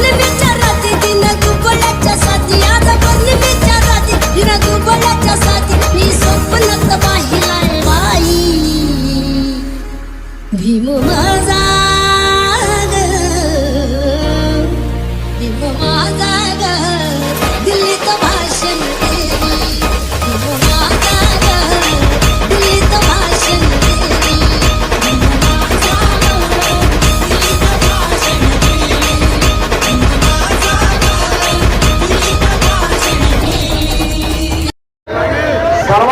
Living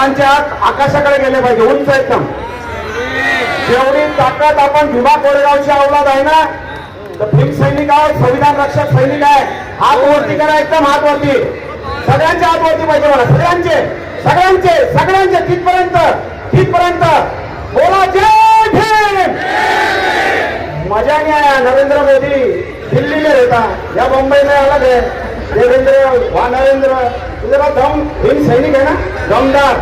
सर्वांच्या हात आकाशाकडे गेले पाहिजे उंच एकदम. जेवढी ताकद आपण भीमा कोरेगावची औलाद आहे ना तर भीम सैनिक आहे संविधान रक्षक सैनिक आहे. हात वरती करा एकदम हात वरती. सगळ्यांचे हात वरती पाहिजे मला सगळ्यांचे सगळ्यांचे सगळ्यांचे तिथपर्यंत तिथपर्यंत. बोला जय भीम! मजा नाही आया नरेंद्र मोदी दिल्ली में रहता या मुंबई में अलग है देवेंद्र वहाँ नरेंद्र. इधर दम म्हणजे भीम सैनिक है ना दमदार.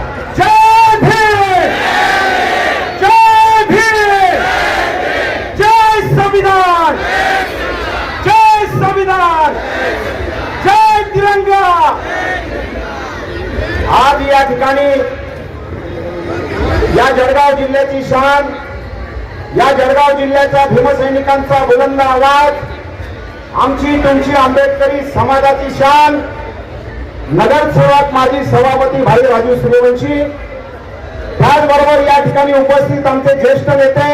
आज या ठिकाणी या जळगाव जिल्ह्याची शान या जळगाव जिल्ह्याच्या भीमसैनिकांचा बुलंद आवाज आमची तुमची आंबेडकरी समाजाची शान नगरसेवक माजी सभापती भाई राजू सूर्यवंशी त्याचबरोबर या ठिकाणी उपस्थित आमचे ज्येष्ठ नेते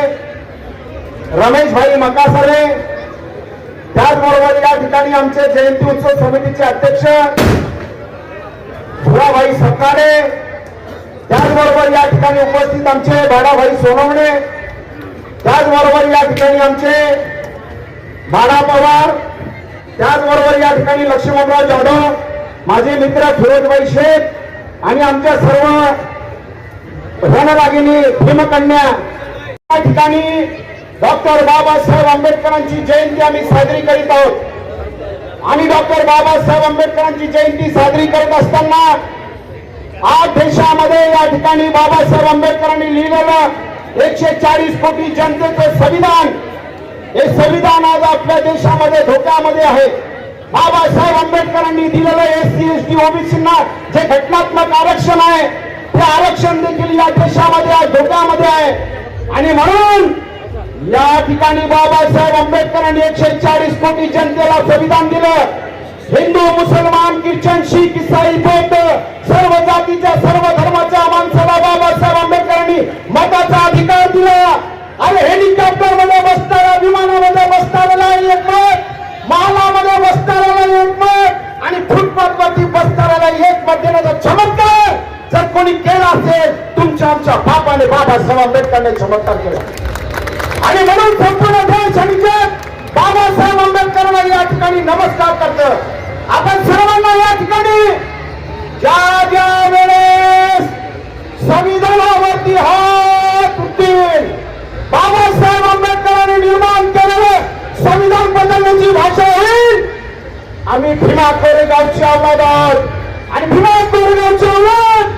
रमेशभाई मकासरे त्याचबरोबर या ठिकाणी आमचे जयंती उत्सव समितीचे अध्यक्ष भुराभाई सकारे त्याचबरोबर या ठिकाणी उपस्थित आमचे भाडाभाई सोनवणे त्याचबरोबर या ठिकाणी आमचे बाळा पवार त्याचबरोबर या ठिकाणी लक्ष्मणराव जाधव माझे मित्र फिरोजभाई शेख आणि आमच्या सर्व रणरागिनी भीमकन्या. या ठिकाणी डॉक्टर बाबासाहेब आंबेडकरांची जयंती आम्ही साजरी करीत आहोत. आणि डॉक्टर बाबासाहेब आंबेडकरांची जयंती साजरी करत असताना आज देशामध्ये या ठिकाणी बाबासाहेब आंबेडकरांनी लिहिलेलं एकशे चाळीस कोटी जनतेचं संविधान हे संविधान आज आपल्या देशामध्ये धोक्यामध्ये आहे. बाबासाहेब आंबेडकरांनी दिलेलं एस सी एस टी ओबीसींना जे घटनात्मक आरक्षण आहे हे आरक्षण देखील या देशामध्ये आहे धोक्यामध्ये आहे. आणि म्हणून या ठिकाणी बाबासाहेब आंबेडकरांनी एकशे चाळीस कोटी जनतेला संविधान दिलं. हिंदू मुसलमान ख्रिश्चन शीख इसाई बौद्ध सर्व जातीच्या सर्व धर्माच्या माणसाला बाबासाहेब आंबेडकरांनी मताचा अधिकार दिला. आणि हेलिकॉप्टरमध्ये बसताना विमानामध्ये बसणाऱ्याला एक मत. मालामध्ये बसणाऱ्याला एक मत. आणि फुटपाथ वरती बसणाऱ्याला एक मत देण्याचा चमत्कार. जर कोणी केला असेल तुमच्या आमच्या बापाने बाबासाहेब आंबेडकरने चमत्कार केला. आणि म्हणून संपूर्ण देश आणि जग बाबासाहेब आंबेडकरांना या ठिकाणी नमस्कार करत. आपण सर्वांना या ठिकाणी ज्या ज्या वेळेस संविधानावरती हात उठतील बाबासाहेब आंबेडकरांनी निर्माण केलेलं संविधान बदलण्याची भाषा होईल. आम्ही भीमा कोरेगावची अवलाद आहोत आणि भीमा कोरेगावची आवाज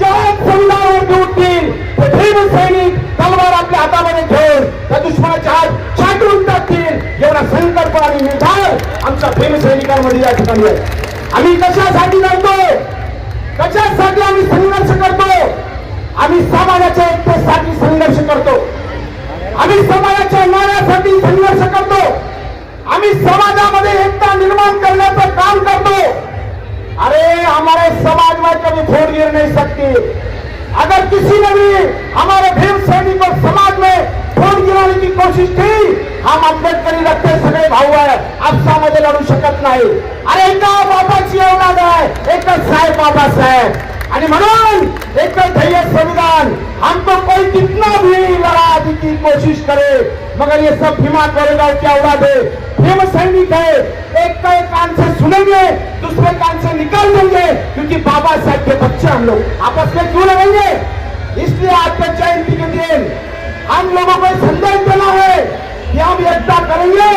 चार संविधानावरती उठतील ते भीम सैनिक तलवार आपल्या हातामध्ये घेऊन त्या दुश्मनाच्या हात छाटून टाकतील. एवढा संकल्प आणि निर्धार आमच्या भीम सैनिकांमध्ये या ठिकाणी आहे. आम्ही कशासाठी लढतो कशासाठी आम्ही संघर्ष करतो? आम्ही समाजाच्या एकतेसाठी संघर्ष करतो. आम्ही समाजाच्या न्यायासाठी संघर्ष करतो. आम्ही समाजामध्ये एकता निर्माण करण्याचं काम करतो. अरे हमारे समाज में कभी फोड गिर नहीं सकती। अगर किसी ने भी हमारे भीम सैनिक और समाज में फोड गिराने की कोशिश की हम आंबेडकरी रखते सगळे भाऊ आहे आपसामध्ये लढू शकत नाही। अरे एका बाबाची औलाद आहे एकच साहेब बाबासाहेब आणि म्हणून एकच ध्येय संविधान हमको कोई कितना भी लड़ा की कोशिश करे मगर ये सब भीमा कोरेगांव क्या औलाद है। भीम सैनिक है। एक का एक कान से सुनेंगे, दूसरे कान से निकाल देंगे, क्योंकि बाबा साहब के बच्चे हम लोग आपस में क्यों लड़ेंगे? इसलिए आज के जयंती के दिन हम लोगों को संदेश देना है कि हम एकता करेंगे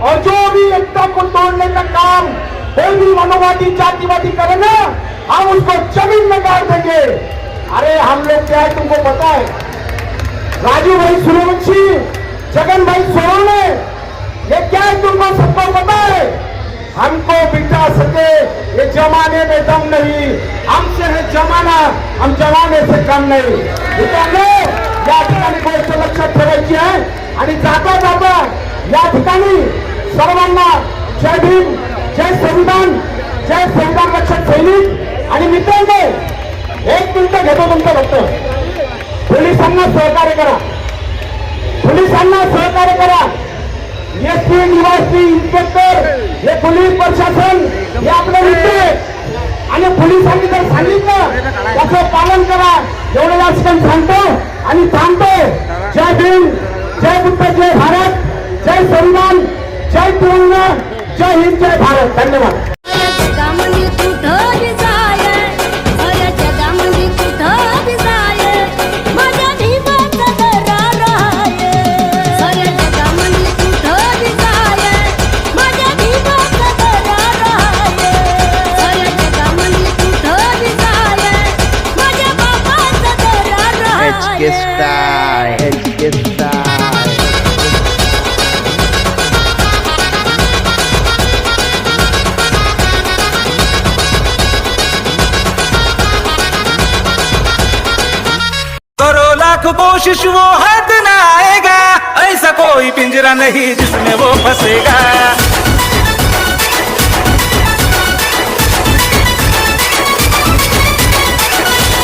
और जो भी एकता को तोड़ने का काम कोई भी मनोवादी, जातिवादी करेगा, हम उसको ज़मीन में गाड़ देंगे। अरे हम लोग क्या है तुमको पता है? राजू भाई सूर्यवंशी जगन भाई सोनवणे ये क्या है तुमको सबको पता है जा सके ये जमाने में दम नहीं। हमसे है जमाना हम जमाने से कम नाही। मित्रांनो या ठिकाणी गोष्ट लक्षात ठेवायची आहे आणि जाता जाता या ठिकाणी सर्वांना जय भीम जय संविधान जय संविधान रक्षक सैनिक। आणि मित्रांनो एक मिनिट घेतो तुमचं फक्त. पोलिसांना सहकार्य करा. पोलिसांना सहकार्य करा. एसपी निवासी इन्स्पेक्टर हे पोलीस प्रशासन हे आपले मित्र आणि पोलिसांनी जर लाख कोशिश वो हद न आएगा। ऐसा कोई पिंजरा नहीं जिसमें वो फंसेगा।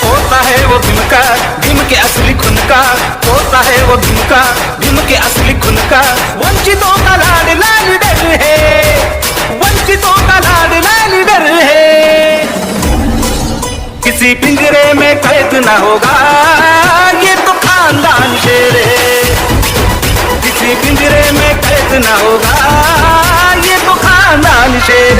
होता है वो भीम का भीम के असली खुन का होता है वो भीम का भीम के असली खुन का वंचितों का लाड, लाल डर है। वंचितों का लाड, लाल डर है। किसी पिंजरे में कैद ना होगा। होगा। ये तो खानदान शेर